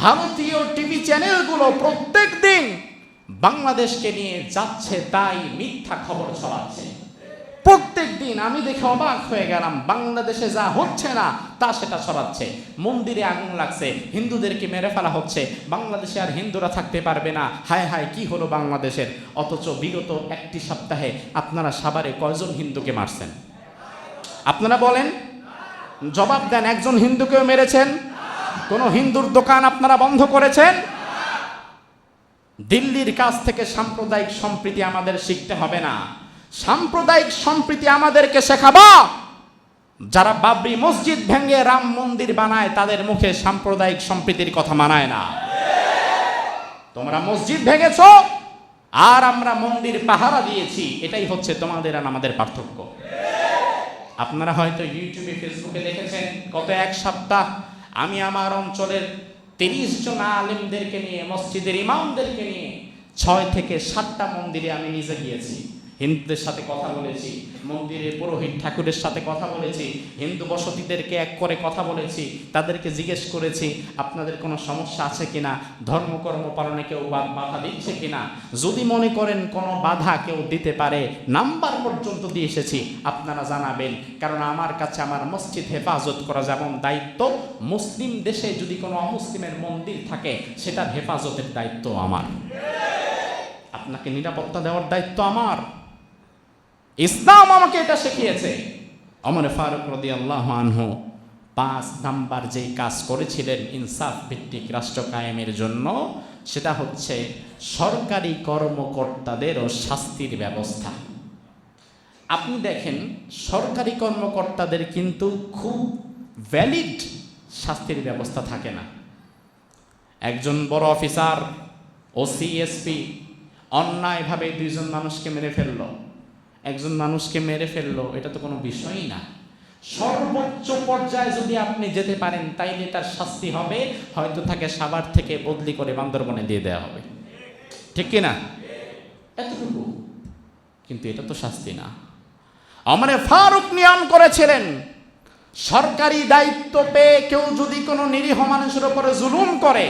ভারতীয় টিভি চ্যানেলগুলো প্রত্যেক দিন বাংলাদেশকে নিয়ে যাচ্ছে তাই মিথ্যা খবর ছড়াচ্ছে। প্রত্যেক দিন আমি দেখে অবাক হয়ে গেলাম, বাংলাদেশে যা হচ্ছে না, তা সেটা ছড়াচ্ছে। মন্দিরে আগুন লাগছে, হিন্দুদেরকে মেরে ফেলা হচ্ছে, বাংলাদেশে আর হিন্দুরা থাকতে পারবে না। হায় হায়, কি হলো বাংলাদেশের? অথচ বিগত একটি সপ্তাহে আপনারা সাবারে কয়জন হিন্দুকে মারছেন? আপনারা বলেন, জবাব দেন, একজন হিন্দুকেও মেরেছেন কোন হিন্দুর দোকান আপনারা বন্ধ করেছেন? দিল্লির কাছ থেকে সাম্প্রদায়িক সম্প্রীতি আমাদের শিখতে হবে না। সাম্প্রদায়িক সম্প্রীতি আমাদেরকে শেখাবো। যারা বাবরি মসজিদ ভেঙে রাম মন্দির বানায়, তাদের মুখে সাম্প্রদায়িক সম্প্রীতির কথা মানায় না। তোমরা মসজিদ ভেঙেছ, আর আমরা মন্দির পাহারা দিয়েছি, এটাই হচ্ছে তোমাদের আর আমাদের পার্থক্য। আপনারা হয়তো ইউটিউবে, ফেসবুকে দেখেছেন, গত এক সপ্তাহ আমি আমার অঞ্চলের তিরিশ জন আলেমদেরকে নিয়ে, মসজিদের ইমামদেরকে নিয়ে ছয় থেকে সাতটা মন্দিরে আমি নিজে গিয়েছি। হিন্দুদের সাথে কথা বলেছি, মন্দিরে পুরোহিত ঠাকুরের সাথে কথা বলেছি, হিন্দু বসতিদেরকে এক করে কথা বলেছি, তাদেরকে জিজ্ঞেস করেছি, আপনাদের কোনো সমস্যা আছে কিনা? ধর্মকর্ম পালনে কেউ বাধা দিচ্ছে কিনা? যদি মনে করেন কোনো বাধা কেউ দিতে পারে, নাম্বার পর্যন্ত দিয়ে এসেছি, আপনারা জানাবেন। কারণ আমার কাছে আমার মসজিদ হেফাজত করা যেমন দায়িত্ব, মুসলিম দেশে যদি কোনো অমুসলিমের মন্দির থাকে, সেটার হেফাজতের দায়িত্ব আমার। আপনাকে নিরাপত্তা দেওয়ার দায়িত্ব আমার। ইসলাম আমাকে এটা শিখিয়েছে। অমর ফারুক রদি আল্লাহ আনহু পাঁচ নাম্বার যেই কাজ করেছিলেন ইনসাফ ভিত্তিক রাষ্ট্র কায়েমের জন্য, সেটা হচ্ছে সরকারি কর্মকর্তাদেরও শাস্তির ব্যবস্থা। আপনি দেখেন, সরকারি কর্মকর্তাদের কিন্তু খুব ভ্যালিড শাস্তির ব্যবস্থা থাকে না। একজন বড় অফিসার, ও সিএসপি অন্যায়ভাবে দুইজন মানুষকে মেরে ফেলল। একজন মানুষকে মেরে ফেলল, এটা তো কোনো বিষয়ই না। সর্বোচ্চ পর্যায়ে যদি আপনি যেতে পারেন, তাইলে তার শাস্তি হবে, হয়তো তাকে সাবার থেকে বদলি করে বান্দরবনে দিয়ে দেওয়া হবে। ঠিক কি না এতটুকু। কিন্তু এটা তো শাস্তি না। আমারে ফারুক নিয়ম করেছিলেন, সরকারি দায়িত্ব পেয়ে কেউ যদি কোনো নিরীহ মানুষের উপরে জুলুম করে,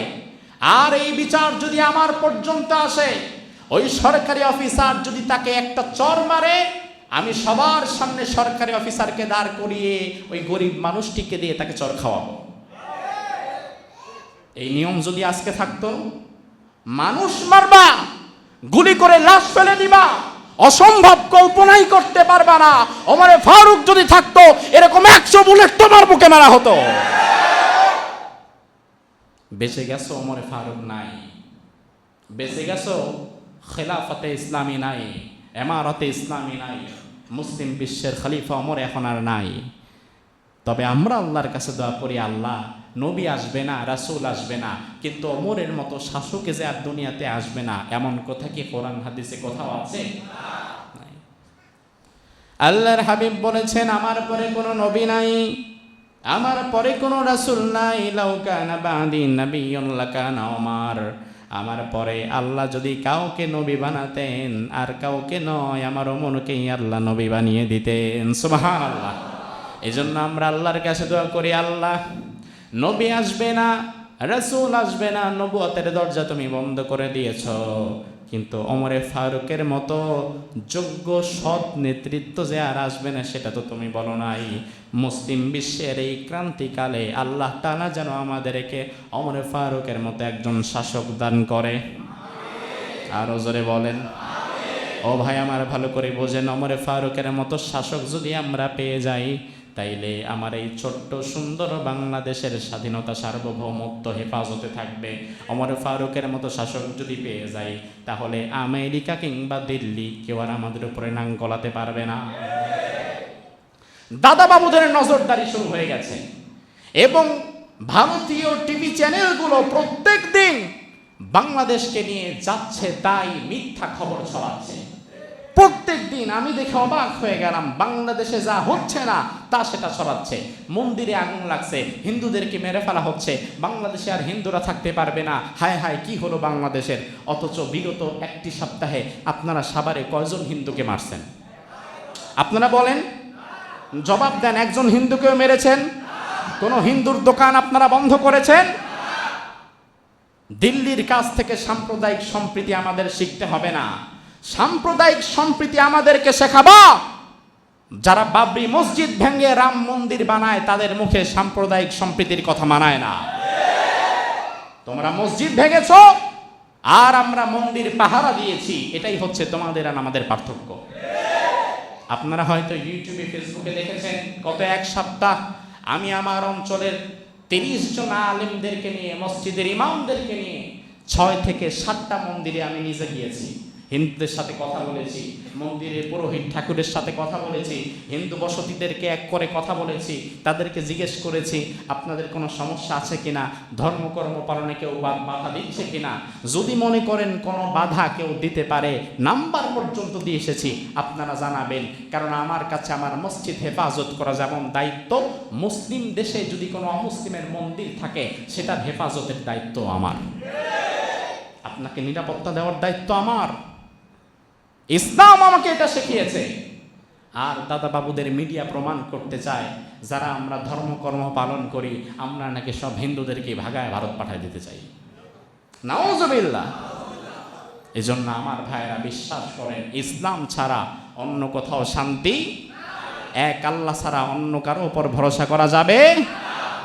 আর এই বিচার যদি আমার পর্যন্ত আসে ওই সরকারি অফিসার যদি তাকে একটা চর মারে, আমি সবার সামনে সরকারি অফিসারকে দাঁড় করিয়ে ওই গরিব মানুষটিকে দিয়ে তাকে চর খাওয়াবো। এই নিয়ম যদি আজকে থাকতো, মানুষ মারবা, গুলি করে লাশ ফেলে দিবা, অসম্ভব কল্পনাই করতে পারবা না। ওমরে ফারুক যদি থাকতো, এরকম একশো বুলেট তোমার বুকে মারা হতো। বেঁচে গেছো ওমরে ফারুক নাই। বেঁচে গেছো? খেলাফতে ইসলামী নাই, এমারতে ইসলামী নাই, মুসলিম বিশ্বের খলিফা ওমর এখন আর নাই। তবে আমরা আল্লাহর কাছে দোয়া করি, আল্লাহ, নবী আসবে না, রাসূল আসবে না, কিন্তু অমরের মতো শাসকে যে আর দুনিয়াতে আসবে না, এমন কথা কি কোরআন হাদিসে কোথাও আছে? আল্লাহর হাবিব বলেছেন, আমার পরে কোনো নবী নাই, আমার পরে কোনো রাসূল নাই লাউকানা বাদি নাবিয়্যুন লাকানা ওমর। আমার পরে আল্লাহ যদি কাউকে নবী বানাতেন, আর কাউকে নয়, আমার অমনকেই আল্লাহ নবী বানিয়ে দিতেন। সুবহানাল্লাহ। এই জন্য আমরা আল্লাহর কাছে দোয়া করি, আল্লাহ, নবী আসবে না, রসুল আসবে না, নবুয়তের দরজা তুমি বন্ধ করে দিয়েছ। কিন্তু অমরে ফারুকের মতো যোগ্য সৎ নেতৃত্ব যে আর আসবে না, সেটা তো তুমি বলো নাই। মুসলিম বিশ্বের এই ক্রান্তিকালে আল্লাহ তালা যেন আমাদেরকে অমরে ফারুকের মতো একজন শাসক দান করে। আরও জোরে বলেন। ও ভাই, আমার ভালো করে বোঝেন অমরে ফারুকের মতো শাসক যদি আমরা পেয়ে যাই তাইলে আমার এই ছোট্ট সুন্দর বাংলাদেশের স্বাধীনতা সার্বভৌমত্ব হেফাজতে থাকবে। অমরে ফারুকের মতো শাসক যদি পেয়ে যাই তাহলে আমেরিকা কিংবা দিল্লি কেউ আর আমাদের উপরে নাং গলাতে পারবে না। দাদা বাবুদের নজরদারি শুরু হয়ে গেছে। এবং ভারতীয় টিভি চ্যানেলগুলো প্রত্যেক দিন বাংলাদেশকে নিয়ে যাচ্ছে তাই মিথ্যা খবর ছড়াচ্ছে। প্রত্যেক দিন আমি দেখে অবাক হয়ে গেলাম, বাংলাদেশে যা হচ্ছে না, তা সেটা ছড়াচ্ছে। মন্দিরে আগুন লাগছে, হিন্দুদেরকে মেরে ফেলা হচ্ছে, বাংলাদেশে আর হিন্দুরা থাকতে পারবে না। হায় হায়, কি হলো বাংলাদেশের? অথচ বিগত একটি সপ্তাহে আপনারা সাবারে কয়জন হিন্দুকে মারছেন? আপনারা বলেন, জবাব দেন, একজন হিন্দুকেও মেরেছেন? কোন হিন্দুর দোকান আপনারা বন্ধ করেছেন? দিল্লির কাছ থেকে সাম্প্রদায়িক সম্প্রীতি আমাদের শিখতে হবে না। সাম্প্রদায়িক সম্প্রীতি আমাদেরকে শেখাবো। যারা বাবরি মসজিদ ভেঙে রাম মন্দির বানায়, তাদের মুখে সাম্প্রদায়িক সম্প্রীতির কথা মানায় না। তোমরা মসজিদ ভেঙেছ, আর আমরা মন্দির পাহারা দিয়েছি, এটাই হচ্ছে তোমাদের আর আমাদের পার্থক্য। আপনারা হয়তো ইউটিউবে, ফেসবুকে দেখেছেন, গত এক সপ্তাহ আমি আমার অঞ্চলের তিরিশ জন আলেমদেরকে নিয়ে, মসজিদের ইমামদেরকে নিয়ে ছয় থেকে সাতটা মন্দিরে আমি নিজে গিয়েছি। হিন্দুদের সাথে কথা বলেছি, মন্দিরে পুরোহিত ঠাকুরের সাথে কথা বলেছি, হিন্দু বসতিদেরকে এক করে কথা বলেছি, তাদেরকে জিজ্ঞেস করেছি, আপনাদের কোনো সমস্যা আছে কিনা? ধর্মকর্ম পালনে কেউ বাধা দিচ্ছে কিনা? যদি মনে করেন কোনো বাধা কেউ দিতে পারে, নাম্বার পর্যন্ত দিয়ে এসেছি, আপনারা জানাবেন। কারণ আমার কাছে আমার মসজিদ হেফাজত করা যেমন দায়িত্ব, মুসলিম দেশে যদি কোনো অমুসলিমের মন্দির থাকে, সেটার হেফাজতের দায়িত্ব আমার। আপনাকে নিরাপত্তা দেওয়ার দায়িত্ব আমার। ইসলাম আমাকে এটা শিখিয়েছে। আর দাদা বাবুদের মিডিয়া প্রমাণ করতে চায়, যারা আমরা ধর্মকর্ম পালন করি, আমরা নাকি সব হিন্দুদেরকে ভাগায় ভারত পাঠায় দিতে চাই। নাওজবিল্লা এই জন্য আমার ভাইয়েরা বিশ্বাস করেন, ইসলাম ছাড়া অন্য কোথাও শান্তি এক আল্লাহ ছাড়া অন্য কারও উপর ভরসা করা যাবে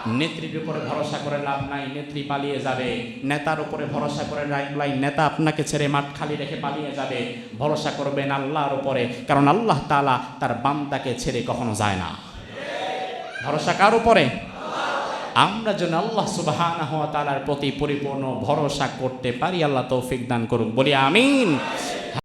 নেত্রীর উপরে ভরসা করে লাভ নাই, নেত্রী পালিয়ে যাবে। নেতার উপরে ভরসা করে রাখলাই নেতা আপনাকে ছেড়ে মাঠ খালি রেখে পালিয়ে যাবে। ভরসা করবেন আল্লাহর উপরে, কারণ আল্লাহ তাআলা তার বান্দাকে ছেড়ে কখনো যায় না। ভরসা কার উপরে? আমরা যেন আল্লাহ সুবহানাহু ওয়া তাআলার প্রতি পরিপূর্ণ ভরসা করতে পারি, আল্লাহ তৌফিক দান করুক। বলি আমিন।